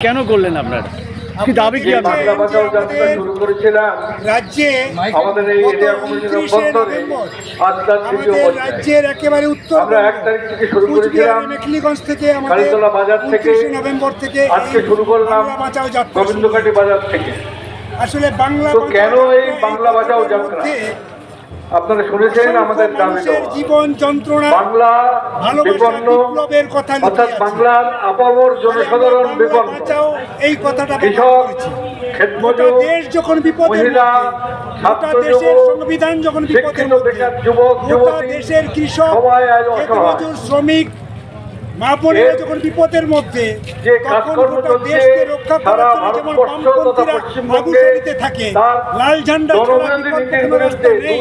কেন করলেন আপনারা কি দাবি কি রাজ্যে আমাদের এই গত এরিয়া কমিটির 29শে অভ্যন্তরে নভেম্বর আজ তার তৃতীয় আমাদের পর্যায়ে রাজ্যের একেবারে উত্তর আমরা এক তারিখ থেকে শুরু কুচবিহার করেছিলাম মেখলিগঞ্জ থেকে কালীতলা বাজার থেকে নভেম্বর থেকে আজকে শুরু করলাম বাঁচাও যাত্রা। বাজার থেকে আসলে বাংলা কেন এই বাংলা বাঁচাও কথাটার যাত্রা? আপনারা শুনেছেন আমাদের মানুষের জীবন যন্ত্রণা বাংলা বিপন্ন কথা অর্থাৎ বাংলার আপামর জনসাধারণ বিপন্ন। এই কথাটা কৃষক ক্ষেতমজুর দেশ যখন বিপদ মধ্যে, গোটা দেশের সংবিধান যখন বিপদে যুবক গোটা যুবতী দেশের কৃষক ক্ষেতমজুর শ্রমিক মা বোনেরা যখন বিপদের মধ্যে যে তখন গোটা দেশকে রক্ষা সারা করার জন্য যেমন বামপন্থীরা পশ্চিমবঙ্গে থাকে লাল ঝান্ডা ছাড়া জনবিরোধী কোনো রাস্তা নেই।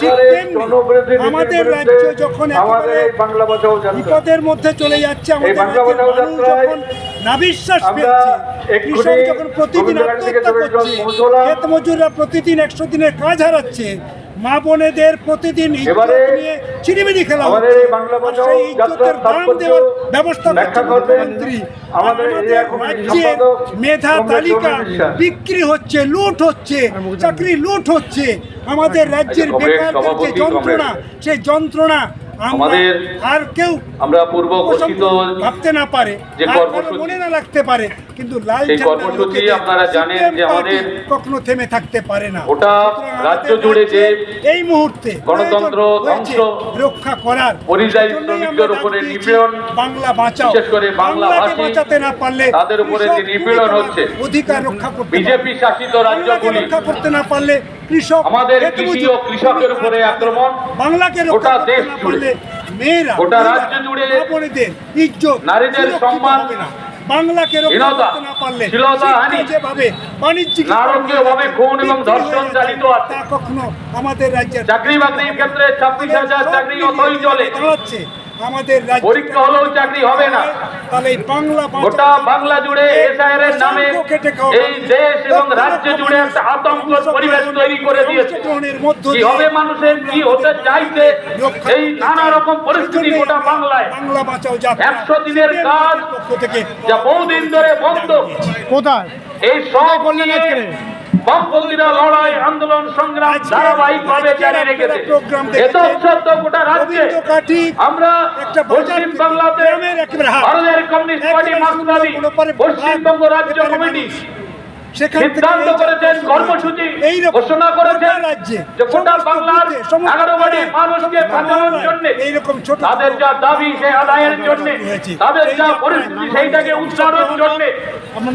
ঠিক তেমনি আমাদের রাজ্য যখন একেবারে বিপদের মধ্যে চলে যাচ্ছে আমাদের বাংলা রাজ্যের মানুষ যখন নাবিশ্বাস আমরা কৃষক যখন প্রতিদিন আত্মহত্যা করছে ক্ষেত মজুররা প্রতিদিন একশো দিনের কাজ হারাচ্ছে মা বোনেদের প্রতিদিন ইজ্জত নিয়ে চিনিমিনি খেলা আমাদের হচ্ছে এই বাংলা আর সেই ইজ্জতের দাম দেওয়ার ব্যবস্থা ব্যাখ্যা করছে করবেন মুখ্যমন্ত্রী। আমাদের রাজ্যের মেধা তালিকা বিক্রি হচ্ছে লুট হচ্ছে চাকরি লুট হচ্ছে। আমাদের রাজ্যের আচ্ছা, কমরেড বেকারদের যে যন্ত্রণা সেই যন্ত্রণা আমাদের আর কেউ আমরা পূর্ব ঘোষিত ভাবতে না পারে। যে মনে না রাখতে পারে। কিন্তু লাল কর্মসূচি আপনারা জানেন যে আমাদের কখনো থেমে থাকতে পারে না। সুতরাং রাজ্য জুড়ে যে এই মুহূর্তে গণতন্ত্র ধ্বংস, রক্ষা করার। পরিযায়ী শ্রমিকদের উপরে নিপীড়ন, বাংলা বাঁচাও। বিশেষ করে বাংলা বাঁচাতে না পারলে তাদের উপরে যে নিপীড়ন হচ্ছে, অধিকার রক্ষা করতে বিজেপি। শাসিত রাজ্যগুলি রক্ষা করতে না পারলে কৃষক আমাদের কৃষি ও কৃষকের উপরে আক্রমণ বাংলাকে রক্ষা করতে দেশ জুড়ে, মেয়েরা গোটা রাজ্য জুড়ে বোনেদের ইজ্জত নারীদের সম্মান, হবে না। বাংলাকে রক্ষা করতে না পারলে যেভাবে বাণিজ্যিক নারকীয়ভাবে খুন এবং ধর্ষণ চালিত আছে। তা কখনো আমাদের রাজ্যের চাকরি বাকরির ক্ষেত্রে ছাব্বিশ হাজার চাকরি অথই চলে আমাদের রাজ্য পরীক্ষা হলেও চাকরি হবে না গোটা বাংলা জুড়ে এসআইআর নামে এই দেশ এবং রাজ্য জুড়ে একটা আতঙ্কর পরিবেশ তৈরি করে দিয়েছে। কি হবে মানুষের কি হতে চাইছে এই নানা রকম পরিস্থিতি গোটা বাংলায়। বাংলা বাঁচাও যাত্রা একশো দিনের কাজ যা বহুদিন ধরে বন্ধ। কোথায়? এই সব নিয়ে বামপন্থীরা লড়াই আন্দোলন সংগ্রাম ধারাবাহিক ভাবে জারি রেখেছে এত দেখেছেন। গোটা রাজ্যে আমরা পশ্চিম বাংলাতে। ভারতের কমিউনিস্ট পার্টি মার্ক্সবাদী পশ্চিমবঙ্গ রাজ্য কমিটি সিদ্ধান্ত করেছেন কর্মসূচি ঘোষণা করেছেন যে গোটা বাংলার এগারো পাড়ায়, মানুষকে বাঁচানোর জন্য তাদের যা দাবি সে আদায়ের জন্য তাদের যা পরিস্থিতি সেইটাকে উচ্চারণ জন্য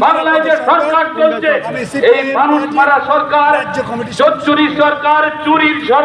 বাংলায় যে সরকার এই মানুষ মারা সরকার চুরির সরকার চুরির সরকার।